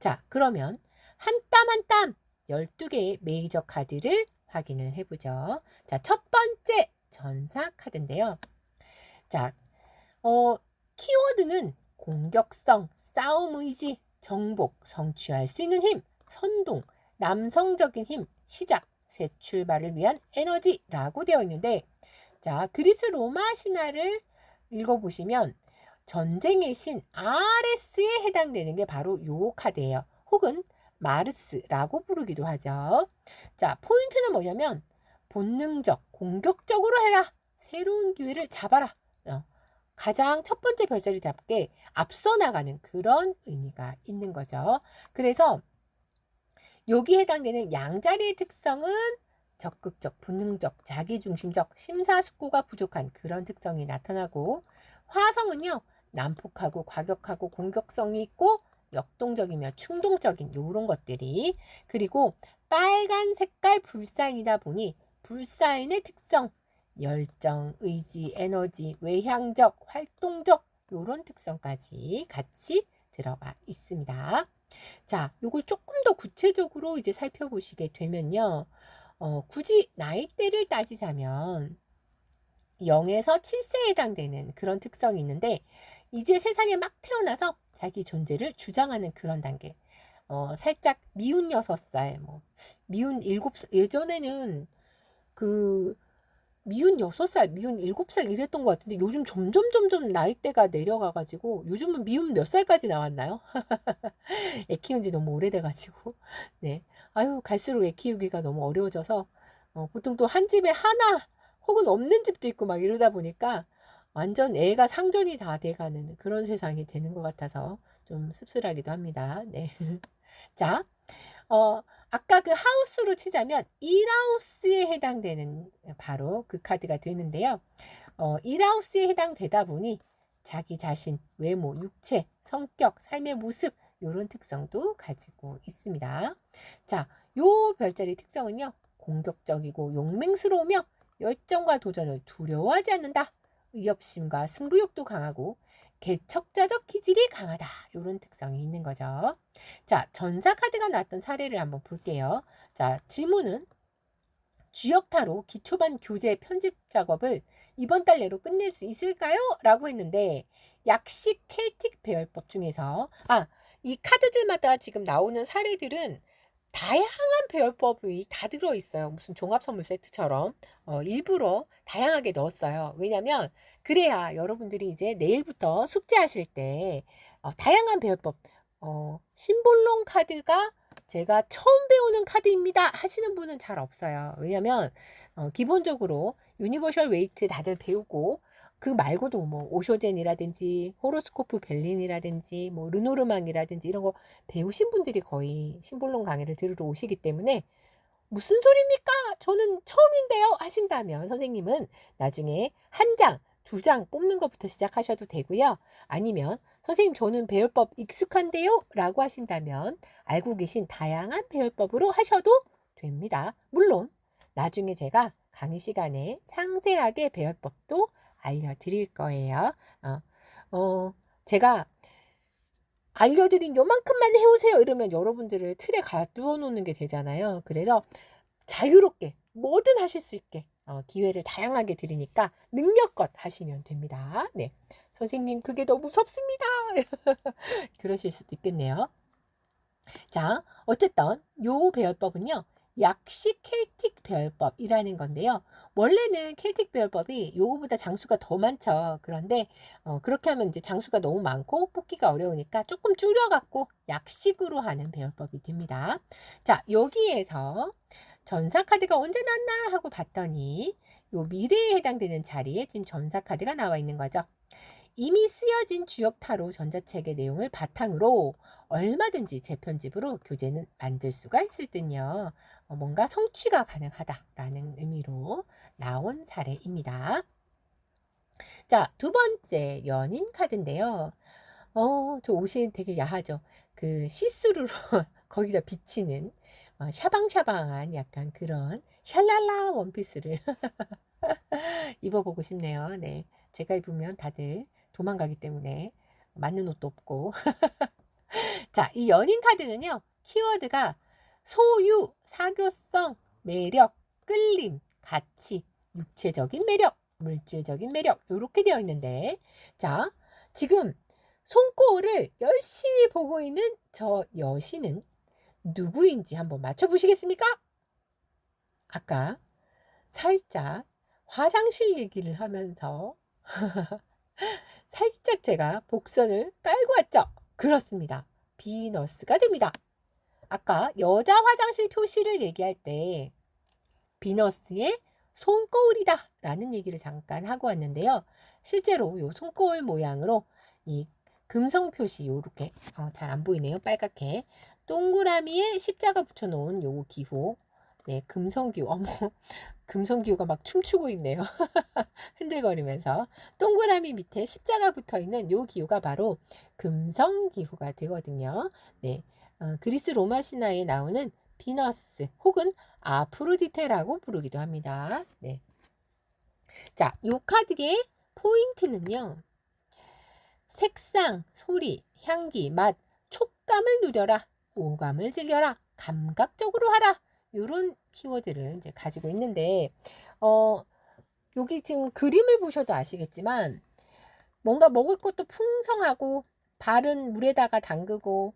자, 그러면 한 땀 한 땀 12개의 메이저 카드를 확인을 해보죠. 자, 첫 번째 전사 카드인데요. 자, 어, 키워드는 공격성, 싸움 의지, 정복, 성취할 수 있는 힘, 선동, 남성적인 힘, 시작, 새 출발을 위한 에너지라고 되어 있는데, 자, 그리스 로마 신화를 읽어보시면 전쟁의 신 아레스에 해당되는 게 바로 요 카드예요. 혹은 마르스라고 부르기도 하죠. 자, 포인트는 뭐냐면 본능적, 공격적으로 해라. 새로운 기회를 잡아라. 어, 가장 첫 번째 별자리답게 앞서 나가는 그런 의미가 있는 거죠. 그래서 여기 해당되는 양자리의 특성은 적극적, 본능적, 자기중심적, 심사숙고가 부족한 그런 특성이 나타나고 화성은요 난폭하고 과격하고 공격성이 있고 역동적이며 충동적인 요런 것들이 그리고 빨간 색깔 불사인이다 보니 불사인의 특성 열정, 의지, 에너지, 외향적, 활동적 요런 특성까지 같이 들어가 있습니다. 자, 요걸 조금 더 구체적으로 이제 살펴보시게 되면요. 어, 굳이 나이대를 따지자면 0에서 7세에 해당되는 그런 특성이 있는데 이제 세상에 막 태어나서 자기 존재를 주장하는 그런 단계. 어, 살짝 미운 6살, 뭐, 미운 7살, 예전에는 그, 미운 6살, 미운 7살 이랬던 것 같은데 요즘 점점 점점 나이대가 내려가가지고 요즘은 미운 몇 살까지 나왔나요? 애 키운 지 너무 오래돼가지고. 네. 아유, 갈수록 애 키우기가 너무 어려워져서 어, 보통 또 한 집에 하나 혹은 없는 집도 있고 막 이러다 보니까 완전 애가 상전이 다 돼가는 그런 세상이 되는 것 같아서 좀 씁쓸하기도 합니다. 네. 자, 어, 아까 그 하우스로 치자면 1하우스에 해당되는 바로 그 카드가 되는데요. 어, 1하우스에 해당되다 보니 자기 자신, 외모, 육체, 성격, 삶의 모습 이런 특성도 가지고 있습니다. 자, 요 별자리 특성은요. 공격적이고 용맹스러우며 열정과 도전을 두려워하지 않는다. 위협심과 승부욕도 강하고 개척자적 기질이 강하다. 이런 특성이 있는 거죠. 자, 전사 카드가 나왔던 사례를 한번 볼게요. 자, 질문은 주역타로 기초반 교재 편집 작업을 이번 달 내로 끝낼 수 있을까요? 라고 했는데 약식 켈틱 배열법 중에서 아, 이 카드들마다 지금 나오는 사례들은 다양한 배열법이 다 들어있어요. 무슨 종합 선물 세트처럼 어, 일부러 다양하게 넣었어요. 왜냐면 그래야 여러분들이 이제 내일부터 숙제하실 때 어, 다양한 배열법 어, 심볼론 카드가 제가 처음 배우는 카드입니다 하시는 분은 잘 없어요. 왜냐면 어, 기본적으로 유니버셜 웨이트 다들 배우고 그 말고도 뭐 오쇼젠이라든지 호로스코프 벨린이라든지 뭐 르노르망이라든지 이런 거 배우신 분들이 거의 심볼론 강의를 들으러 오시기 때문에 무슨 소리입니까? 저는 처음인데요 하신다면 선생님은 나중에 한 장, 두 장 뽑는 것부터 시작하셔도 되고요. 아니면 선생님 저는 배열법 익숙한데요 라고 하신다면 알고 계신 다양한 배열법으로 하셔도 됩니다. 물론 나중에 제가 강의 시간에 상세하게 배열법도 알려드릴 거예요. 어, 어, 제가 알려드린 요만큼만 해오세요. 이러면 여러분들을 틀에 가두어 놓는 게 되잖아요. 그래서 자유롭게 뭐든 하실 수 있게 어, 기회를 다양하게 드리니까 능력껏 하시면 됩니다. 네. 선생님, 그게 너무 무섭습니다. 그러실 수도 있겠네요. 자, 어쨌든 요 배열법은요. 약식 켈틱 배열법이라는 건데요. 원래는 켈틱 배열법이 요거보다 장수가 더 많죠. 그런데 어, 그렇게 하면 이제 장수가 너무 많고 뽑기가 어려우니까 조금 줄여갖고 약식으로 하는 배열법이 됩니다. 자, 여기에서 전사 카드가 언제 났나 하고 봤더니 요 미래에 해당되는 자리에 지금 전사 카드가 나와 있는 거죠. 이미 쓰여진 주역 타로 전자책의 내용을 바탕으로 얼마든지 재편집으로 교재는 만들 수가 있을 듯요. 어, 뭔가 성취가 가능하다라는 의미로 나온 사례입니다. 자, 두 번째 연인 카드인데요. 어, 저 옷이 되게 야하죠. 그 시스루로 거기다 비치는 어, 샤방샤방한 약간 그런 샬랄라 원피스를 입어보고 싶네요. 네. 제가 입으면 다들 도망가기 때문에 맞는 옷도 없고 자, 이 연인 카드는요. 키워드가 소유, 사교성, 매력, 끌림, 가치, 육체적인 매력, 물질적인 매력 이렇게 되어 있는데 자, 지금 손거울을 열심히 보고 있는 저 여신은 누구인지 한번 맞춰 보시겠습니까? 아까 살짝 화장실 얘기를 하면서 살짝 제가 복선을 깔고 왔죠. 그렇습니다. 비너스가 됩니다. 아까 여자 화장실 표시를 얘기할 때 비너스의 손거울이다 라는 얘기를 잠깐 하고 왔는데요. 실제로 이 손거울 모양으로 이 금성 표시 요렇게 어, 잘 안 보이네요. 빨갛게 동그라미에 십자가 붙여놓은 요 기호 네 금성기호 어머 금성기호가 막 춤추고 있네요. 흔들거리면서 동그라미 밑에 십자가 붙어 있는 요 기호가 바로 금성기호가 되거든요. 네 어, 그리스 로마 신화에 나오는 비너스 혹은 아프로디테라고 부르기도 합니다. 네. 자, 요 카드의 포인트는요. 색상, 소리, 향기, 맛, 촉감을 누려라. 오감을 즐겨라. 감각적으로 하라. 요런 키워드를 이제 가지고 있는데 어 여기 지금 그림을 보셔도 아시겠지만 뭔가 먹을 것도 풍성하고 발은 물에다가 담그고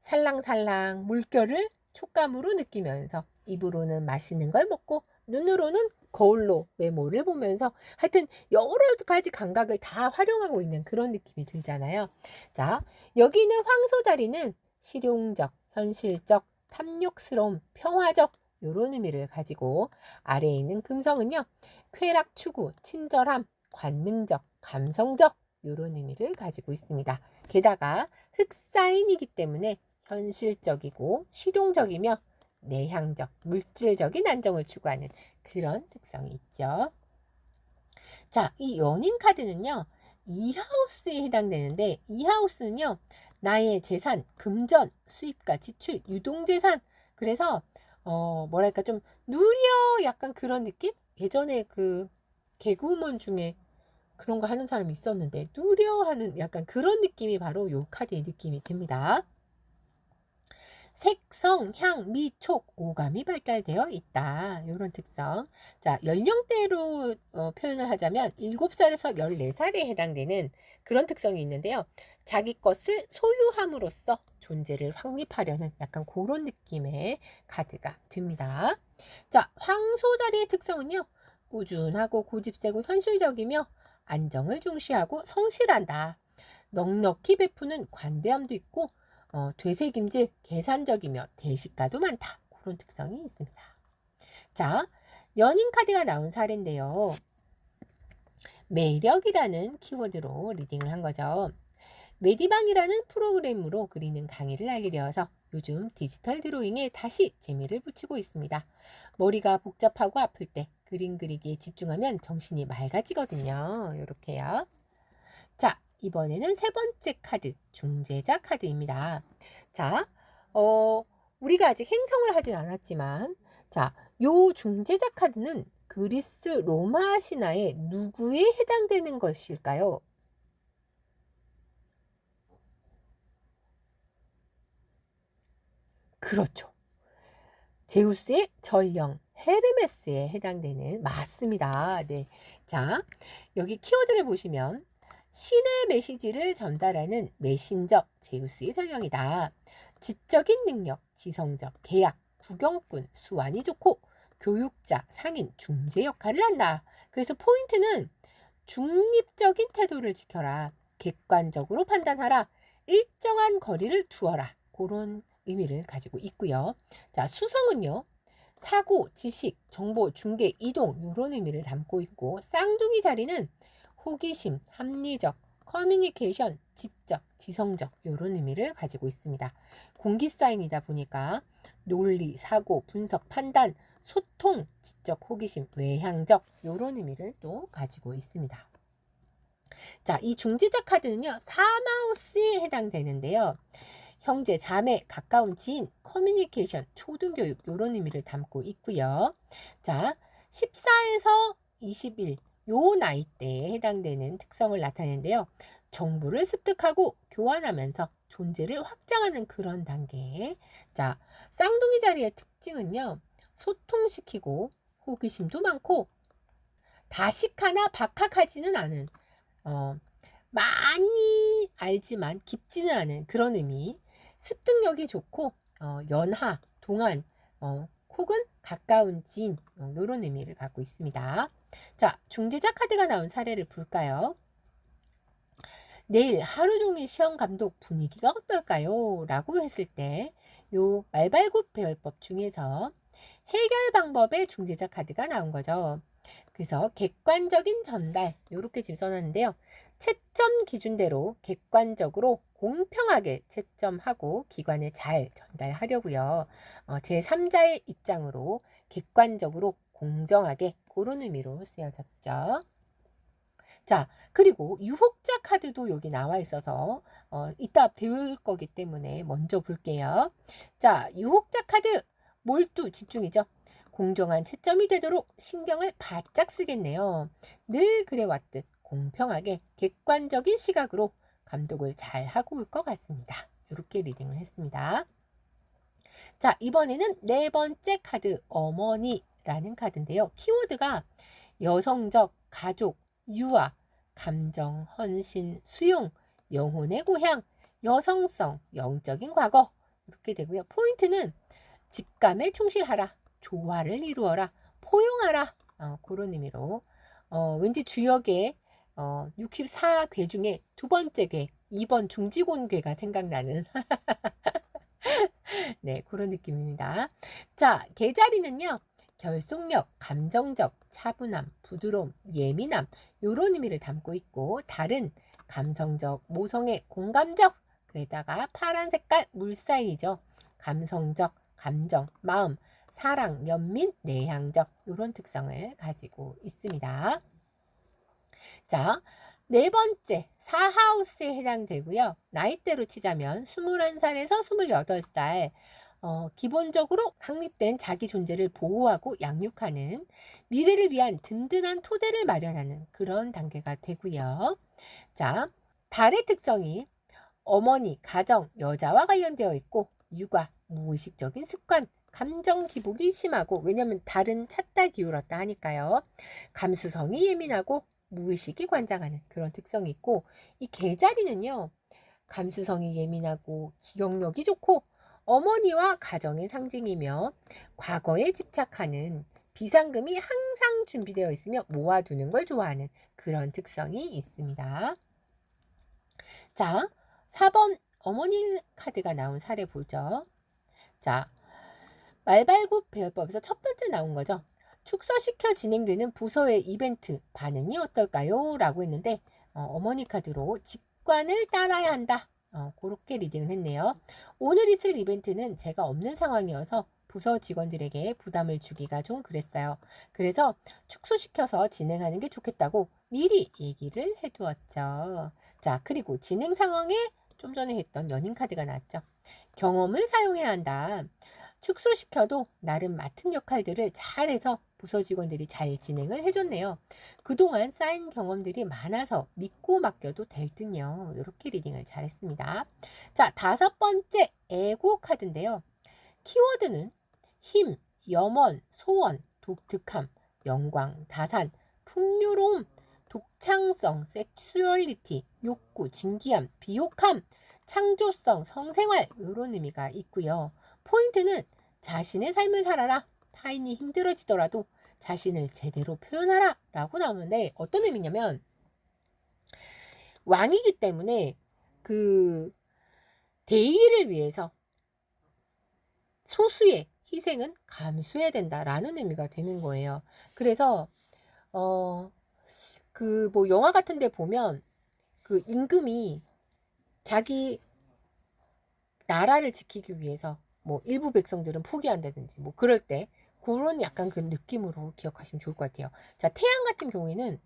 살랑살랑 물결을 촉감으로 느끼면서 입으로는 맛있는 걸 먹고 눈으로는 거울로 외모를 보면서 하여튼 여러 가지 감각을 다 활용하고 있는 그런 느낌이 들잖아요. 자, 여기 있는 황소다리는 실용적, 현실적, 탐욕스러움, 평화적 이런 의미를 가지고 아래에 있는 금성은요. 쾌락 추구, 친절함, 관능적, 감성적 이런 의미를 가지고 있습니다. 게다가 흑사인이기 때문에 현실적이고 실용적이며 내향적, 물질적인 안정을 추구하는 그런 특성이 있죠. 자, 이 연인 카드는요. 이하우스에 해당되는데 이하우스는요. 나의 재산, 금전, 수입과 지출, 유동재산. 그래서 어, 뭐랄까 좀 누려 약간 그런 느낌? 예전에 그 개그우먼 중에 그런 거 하는 사람이 있었는데 누려 하는 약간 그런 느낌이 바로 요 카드의 느낌이 됩니다. 색성, 향, 미, 촉, 오감이 발달되어 있다. 이런 특성. 자, 연령대로 어, 표현을 하자면 7살에서 14살에 해당되는 그런 특성이 있는데요. 자기 것을 소유함으로써 존재를 확립하려는 약간 그런 느낌의 카드가 됩니다. 자, 황소자리의 특성은요. 꾸준하고 고집세고 현실적이며 안정을 중시하고 성실한다. 넉넉히 베푸는 관대함도 있고 어, 되새김질, 계산적이며 대식가도 많다. 그런 특성이 있습니다. 자, 연인 카드가 나온 사례인데요. 매력이라는 키워드로 리딩을 한 거죠. 메디방이라는 프로그램으로 그리는 강의를 알게 되어서 요즘 디지털 드로잉에 다시 재미를 붙이고 있습니다. 머리가 복잡하고 아플 때 그림 그리기에 집중하면 정신이 맑아지거든요. 이렇게요. 자, 이번에는 세 번째 카드, 중재자 카드입니다. 자, 어, 우리가 아직 행성을 하진 않았지만, 자, 요 중재자 카드는 그리스 로마 신화의 누구에 해당되는 것일까요? 그렇죠. 제우스의 전령 헤르메스에 해당되는 맞습니다. 네. 자, 여기 키워드를 보시면 신의 메시지를 전달하는 메신저 제우스의 전령이다. 지적인 능력, 지성적, 계약, 구경꾼, 수완이 좋고 교육자, 상인, 중재 역할을 한다. 그래서 포인트는 중립적인 태도를 지켜라. 객관적으로 판단하라. 일정한 거리를 두어라. 그런 의미를 가지고 있고요. 자, 수성은요. 사고, 지식, 정보, 중개, 이동 이런 의미를 담고 있고 쌍둥이 자리는 호기심, 합리적, 커뮤니케이션, 지적, 지성적 이런 의미를 가지고 있습니다. 공기 사인이다 보니까 논리, 사고, 분석, 판단, 소통, 지적, 호기심, 외향적 이런 의미를 또 가지고 있습니다. 자, 이 중지자 카드는요. 사마우스에 해당되는데요. 형제, 자매, 가까운 지인, 커뮤니케이션, 초등교육 이런 의미를 담고 있고요. 자, 14에서 21, 요 나이 대에 해당되는 특성을 나타내는데요. 정보를 습득하고 교환하면서 존재를 확장하는 그런 단계. 자, 쌍둥이 자리의 특징은요. 소통시키고 호기심도 많고 다식하나 박학하지는 않은 어, 많이 알지만 깊지는 않은 그런 의미. 습득력이 좋고 어, 연하, 동안 어, 혹은 가까운 지인 어, 이런 의미를 갖고 있습니다. 자, 중재자 카드가 나온 사례를 볼까요? 내일 하루 종일 시험 감독 분위기가 어떨까요? 라고 했을 때, 요 말발굽 배열법 중에서 해결 방법의 중재자 카드가 나온 거죠. 그래서 객관적인 전달, 요렇게 지금 써놨는데요. 채점 기준대로 객관적으로 공평하게 채점하고 기관에 잘 전달하려고요. 어, 제3자의 입장으로 객관적으로 공정하게 그런 의미로 쓰여졌죠. 자, 그리고 유혹자 카드도 여기 나와 있어서 어, 이따 배울 거기 때문에 먼저 볼게요. 자, 유혹자 카드 몰두 집중이죠. 공정한 채점이 되도록 신경을 바짝 쓰겠네요. 늘 그래왔듯 공평하게 객관적인 시각으로 감독을 잘 하고 올 것 같습니다. 이렇게 리딩을 했습니다. 자, 이번에는 네 번째 카드 어머니라는 카드인데요. 키워드가 여성적, 가족, 유아, 감정, 헌신, 수용, 영혼의 고향, 여성성, 영적인 과거 이렇게 되고요. 포인트는 직감에 충실하라, 조화를 이루어라, 포용하라 어, 그런 의미로 어, 왠지 주역의 어, 64궤 중에 두 번째 궤, 2번 중지곤괴가 생각나는 네 그런 느낌입니다. 자 계자리는요. 결속력, 감정적, 차분함, 부드러움, 예민함 요런 의미를 담고 있고 다른 감성적, 모성의 공감적 그에다가 파란 색깔 물사이죠. 감성적, 감정, 마음, 사랑, 연민, 내향적 요런 특성을 가지고 있습니다. 자, 네 번째 사하우스에 해당되고요. 나이대로 치자면 21살에서 28살 어, 기본적으로 확립된 자기 존재를 보호하고 양육하는 미래를 위한 든든한 토대를 마련하는 그런 단계가 되고요. 자, 달의 특성이 어머니, 가정, 여자와 관련되어 있고 육아, 무의식적인 습관, 감정 기복이 심하고 왜냐하면 달은 찾다 기울었다 하니까요. 감수성이 예민하고 무의식이 관장하는 그런 특성이 있고 이 개자리는요. 감수성이 예민하고 기억력이 좋고 어머니와 가정의 상징이며 과거에 집착하는 비상금이 항상 준비되어 있으며 모아두는 걸 좋아하는 그런 특성이 있습니다. 자, 4번 어머니 카드가 나온 사례 보죠. 자, 말발굽 배열법에서 첫 번째 나온 거죠. 축소시켜 진행되는 부서의 이벤트 반응이 어떨까요? 라고 했는데 어, 머니 카드로 직관을 따라야 한다. 어, 그렇게 리딩을 했네요. 오늘 있을 이벤트는 제가 없는 상황이어서 부서 직원들에게 부담을 주기가 좀 그랬어요. 그래서 축소시켜서 진행하는 게 좋겠다고 미리 얘기를 해두었죠. 자, 그리고 진행 상황에 좀 전에 했던 연인 카드가 나왔죠. 경험을 사용해야 한다. 축소시켜도 나름 맡은 역할들을 잘해서 부서 직원들이 잘 진행을 해줬네요. 그동안 쌓인 경험들이 많아서 믿고 맡겨도 될 듯요. 이렇게 리딩을 잘했습니다. 자, 다섯 번째 에고 카드인데요. 키워드는 힘, 염원, 소원, 독특함, 영광, 다산, 풍요로움, 독창성, 섹슈얼리티, 욕구, 진기함, 비옥함, 창조성, 성생활 이런 의미가 있고요. 포인트는 자신의 삶을 살아라. 타인이 힘들어지더라도 자신을 제대로 표현하라. 라고 나오는데 어떤 의미냐면 왕이기 때문에 그 대의를 위해서 소수의 희생은 감수해야 된다라는 의미가 되는 거예요. 그래서 어 그 뭐 영화 같은 데 보면 그 임금이 자기 나라를 지키기 위해서 뭐 일부 백성들은 포기한다든지 뭐 그럴 때 그런 약간 그 느낌으로 기억하시면 좋을 것 같아요. 자, 태양 같은 경우에는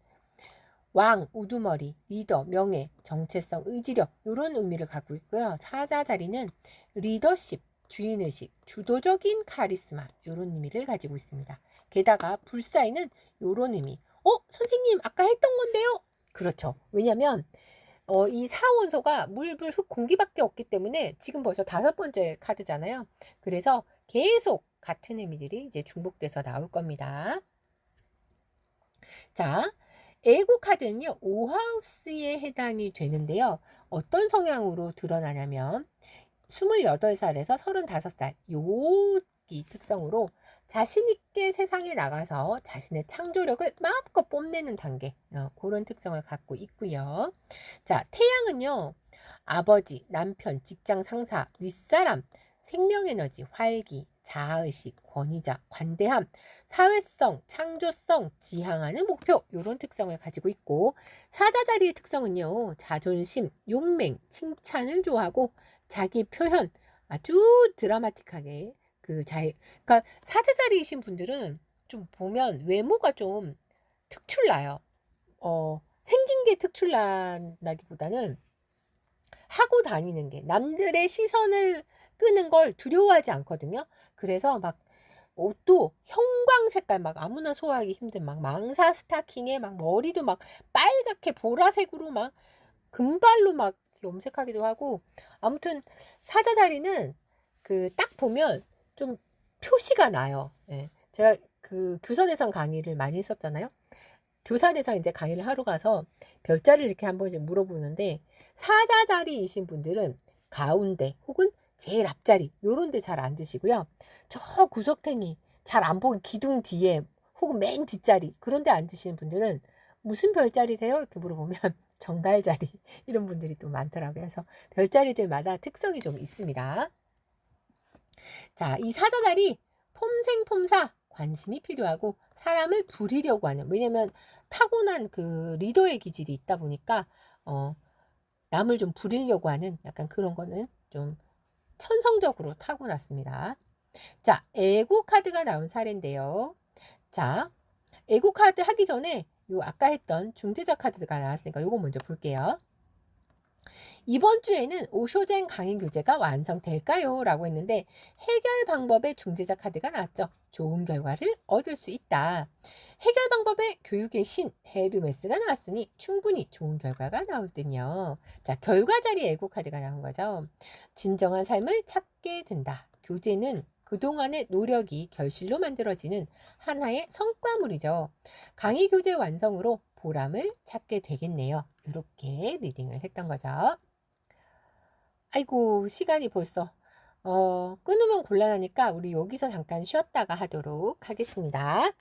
왕, 우두머리, 리더, 명예, 정체성, 의지력 이런 의미를 갖고 있고요. 사자 자리는 리더십, 주인의식, 주도적인 카리스마 이런 의미를 가지고 있습니다. 게다가 불사에는 이런 의미. 어, 선생님 아까 했던 건데요. 그렇죠. 왜냐하면 어, 이 사원소가 물, 불, 흙, 공기밖에 없기 때문에 지금 벌써 다섯 번째 카드잖아요. 그래서 계속 같은 의미들이 이제 중복돼서 나올 겁니다. 자, 에고 카드는요, 오하우스에 해당이 되는데요. 어떤 성향으로 드러나냐면, 28살에서 35살, 요기 특성으로 자신있게 세상에 나가서 자신의 창조력을 마음껏 뽐내는 단계, 어, 그런 특성을 갖고 있고요. 자, 태양은요, 아버지, 남편, 직장 상사, 윗사람, 생명에너지, 활기, 자아의식, 권위자, 관대함, 사회성, 창조성, 지향하는 목표 이런 특성을 가지고 있고 사자 자리의 특성은요 자존심, 용맹, 칭찬을 좋아하고 자기 표현 아주 드라마틱하게 그 자기 그러니까 사자자리이신 분들은 좀 보면 외모가 좀 특출나요. 어 생긴 게 특출나기보다는 하고 다니는 게 남들의 시선을 끄는 걸 두려워하지 않거든요. 그래서 막 옷도 형광 색깔 막 아무나 소화하기 힘든 막 망사 스타킹에 막 머리도 막 빨갛게 보라색으로 막 금발로 막 염색하기도 하고 아무튼 사자 자리는 그 딱 보면 좀 표시가 나요. 예. 제가 그 교사 대상 강의를 많이 했었잖아요. 교사 대상 이제 강의를 하러 가서 별자리를 이렇게 한번 이제 물어보는데 사자 자리이신 분들은 가운데 혹은 제일 앞자리 요런 데 잘 앉으시고요. 저 구석탱이 잘 안 보이는 기둥 뒤에 혹은 맨 뒷자리 그런 데 앉으시는 분들은 무슨 별자리세요? 이렇게 물어보면 정갈 자리 이런 분들이 또 많더라고요. 그래서 별자리들마다 특성이 좀 있습니다. 자, 이 사자자리 폼생폼사 관심이 필요하고 사람을 부리려고 하는 왜냐면 타고난 그 리더의 기질이 있다 보니까 어 남을 좀 부리려고 하는 약간 그런 거는 좀 천성적으로 타고났습니다. 자, 에고 카드가 나온 사례인데요. 자, 에고 카드 하기 전에 요 아까 했던 중재자 카드가 나왔으니까 요거 먼저 볼게요. 이번 주에는 오쇼젠 강의 교재가 완성될까요? 라고 했는데 해결 방법의 중재자 카드가 나왔죠. 좋은 결과를 얻을 수 있다. 해결 방법의 교육의 신 헤르메스가 나왔으니 충분히 좋은 결과가 나올 듯요. 자, 결과 자리 에고 카드가 나온 거죠. 진정한 삶을 찾게 된다. 교재는 그동안의 노력이 결실로 만들어지는 하나의 성과물이죠. 강의 교재 완성으로 보람을 찾게 되겠네요. 이렇게 리딩을 했던 거죠. 아이고, 시간이 벌써, 어, 끊으면 곤란하니까 우리 여기서 잠깐 쉬었다가 하도록 하겠습니다.